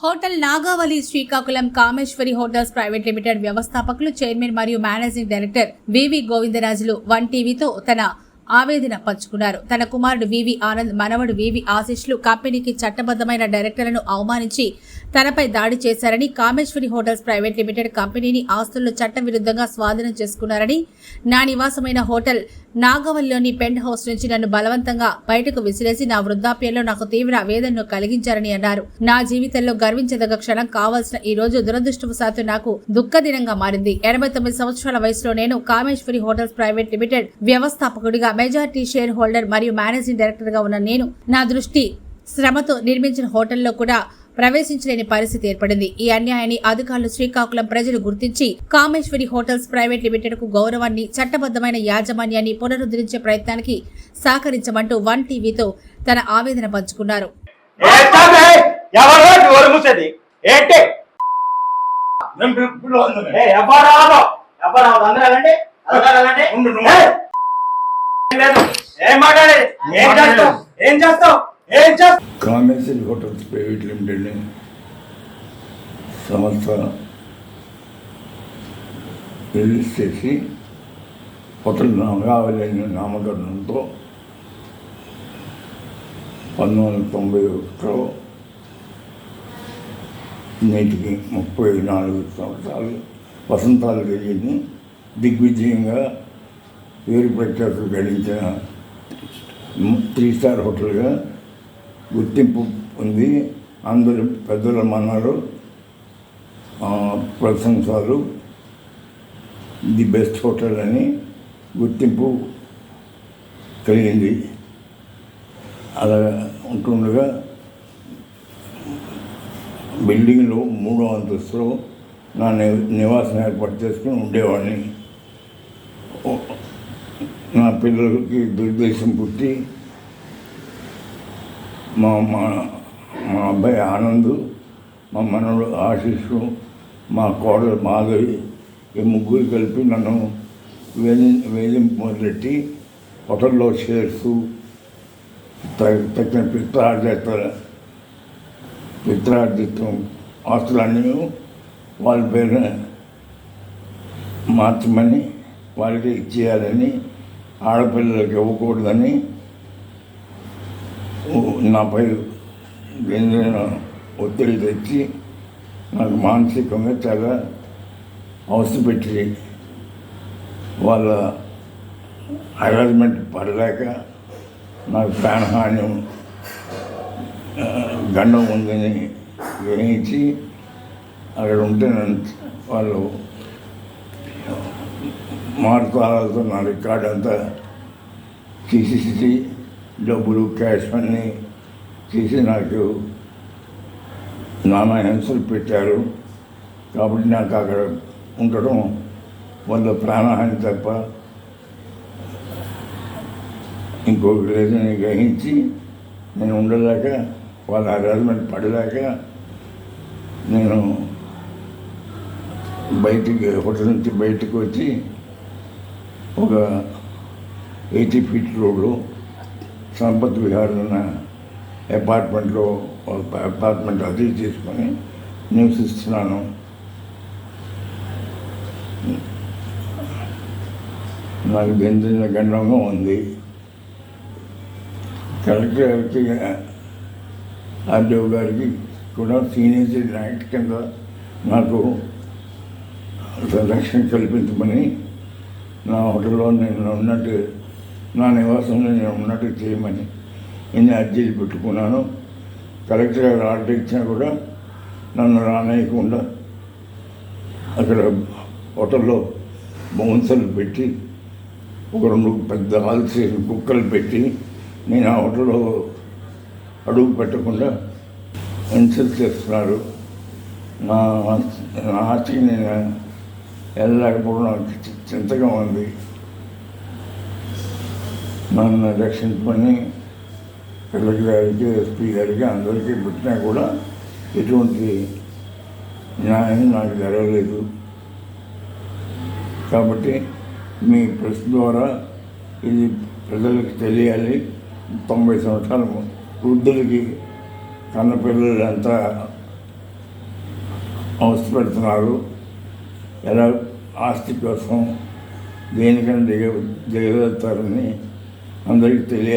Hotel Nagavali Srikakulam Kameswari hotels private limited వ్యవస్థాపకులు chairman మరియు managing director V V Govindarajulu one టీవీతో తన ఆవేదన పంచుకున్నారు. తన కుమారుడు వివి ఆనంద్ మనవడు వివి ఆశీష్లు కంపెనీకి చట్టబద్దమైన డైరెక్టర్లను అవమానించి తనపై దాడి చేశారని కామేశ్వరి హోటల్స్ ప్రైవేట్ లిమిటెడ్ కంపెనీని ఆస్తులను చట్టవిరుద్ధంగా స్వాధీనం చేసుకున్నారని నా నివాసమైన హోటల్ నాగవల్లిలోని పెంట్ హౌస్ నుంచి నన్ను బలవంతంగా బయటకు విసిరేసి నా వృద్ధాప్యంలో నాకు తీవ్ర వేదనను కలిగించారని అన్నారు. నా జీవితంలో గర్వించదగ్గ క్షణం కావాల్సిన ఈ రోజు దురదృష్టవశాత్తు నాకు దుఃఖదినంగా మారింది. ఎనభై తొమ్మిది సంవత్సరాల వయసులో నేను కామేశ్వరి హోటల్స్ ప్రైవేట్ లిమిటెడ్ వ్యవస్థాపకుడిగా మెజార్టీ షేర్ హోల్డర్ మరియు మేనేజింగ్ డైరెక్టర్గా ఉన్న నేను నా దృష్టి శ్రమతో నిర్మించిన హోటల్లో కూడా ప్రవేశించలేని పరిస్థితి ఏర్పడింది. ఈ అన్యాయాన్ని అధికారులు శ్రీకాకుళం ప్రజలు గుర్తించి కామేశ్వరి హోటల్స్ ప్రైవేట్ లిమిటెడ్కు గౌరవాన్ని చట్టబద్దమైన యాజమాన్యాన్ని పునరుద్ధరించే ప్రయత్నానికి సహకరించమంటూ వన్ టీవీతో తన ఆవేదన పంచుకున్నారు. అందరూ వెళ్ళండి అందరూ వెళ్ళండి ఏ, ఏం లేదు. ఏం మాట్లాడేది? ఏం చేస్తావు? ఏం చేస్తావు? ఏం చేస్తావు? కామేశ్వరి హోటల్స్ ప్రైవేట్ లిమిటెడ్ని సంస్థ రిలీజ్ చేసి హోటల్ నాగావళి నామకరణంతో పంతొమ్మిది వందల తొంభై ఒకటిలో నేటికి ముప్పై నాలుగు సంవత్సరాలు వసంతాలు కలిగింది. దిగ్విజయంగా పేరు పెట్టారు గడించిన త్రీ స్టార్ హోటల్గా గుర్తింపు ఉంది. అందరు పెద్దల మన్నారు ప్రశంసలు. ది బెస్ట్ హోటల్ అని గుర్తింపు కలిగింది. అలా ఉంటుండగా బిల్డింగ్లో మూడో అంతస్తులో నా ని- నివాసం ఏర్పాటు చేసుకుని ఉండేవాడిని. నా పిల్లలకి దుర్దేశం పుట్టి మా మా మా అబ్బాయి ఆనంద్ మా మనవడు ఆశీష్ మా కోడలు మాధవి ఈ ముగ్గురు కలిపి నన్ను వేధి వేధింపు మొదలెట్టి హోటల్లో చేరుస్తూ త- తగిన పిత్రార్జిత పిత్రార్జితం ఆస్తులన్నీ వాళ్ళ పేరున మార్చమని వాళ్ళకి ఇచ్చేయాలని ఆడపిల్లలకు ఇవ్వకూడదని నాపై ఏదైనా ఒత్తిడి తెచ్చి నాకు మానసికంగా చాలా అవస్థ పెట్టి వాళ్ళ అరేంజ్మెంట్ పడలేక నాకు ప్రాణహాన్యం గండం ఉందని గ్రహించి అక్కడ ఉంటే నన్ను వాళ్ళు మార్కాలతో నా రికార్డ్ అంతా తీసేసి డబ్బులు క్యాష్ అన్నీ తీసి నాకు నానా హింసలు పెట్టారు. కాబట్టి నాకు అక్కడ ఉండడం వల్ల ప్రాణహాని తప్ప ఇంకొకటి లేదని గ్రహించి నేను ఉండలేక వాళ్ళ అరేంజ్మెంట్ పడలేక నేను బయటికి హోటల్ నుంచి బయటకు వచ్చి ఒక ఎయిటీ ఫీట్ రోడ్లో సంపత్ విహార్ అన్న అపార్ట్మెంట్లో ఒక అపార్ట్మెంట్ అది తీసుకొని నివసిస్తున్నాను. నాకు బెంజిన గండంగా ఉంది. కలెక్టర్ గారికి ఆర్డీఓ గారికి కూడా సీనియర్ యాక్ట్ కింద నాకు సంరక్షణ కల్పించమని నా హోటల్లో నేను ఉన్నట్టు నా నివాసంలో నేను ఉన్నట్టు చేయమని నేను అర్జీలు పెట్టుకున్నాను కలెక్టర్ గారు ఆర్డర్ ఇచ్చినా కూడా నన్ను రానేయకుండా అక్కడ హోటల్లో బౌన్సర్లు పెట్టి ఒక రెండు పెద్ద ఆల్సీ కుక్కలు పెట్టి నేను ఆ హోటల్లో అడుగు పెట్టకుండా ఇన్సల్ట్ చేస్తున్నారు. నా నా ఆస్తికి నేను వెళ్ళలేకపోవడం నాకు చి- చింతగా ఉంది. నన్ను రక్షించమని కలెక్టర్ గారికి ఎస్పీ గారికి అందరికీ పెట్టినా కూడా ఎటువంటి న్యాయం నాకు జరగలేదు. కాబట్టి మీ ప్రెస్ ద్వారా ఇది ప్రజలకు తెలియాలి. తొంభై సంవత్సరాల వృద్ధులకి కన్నపిల్లలు ఎంత అవసరపడుతున్నారు ఎలా ఆస్తి కోసం దేనికైనా దిగ దిగలుగుతారని అందరికీ తెలియదు.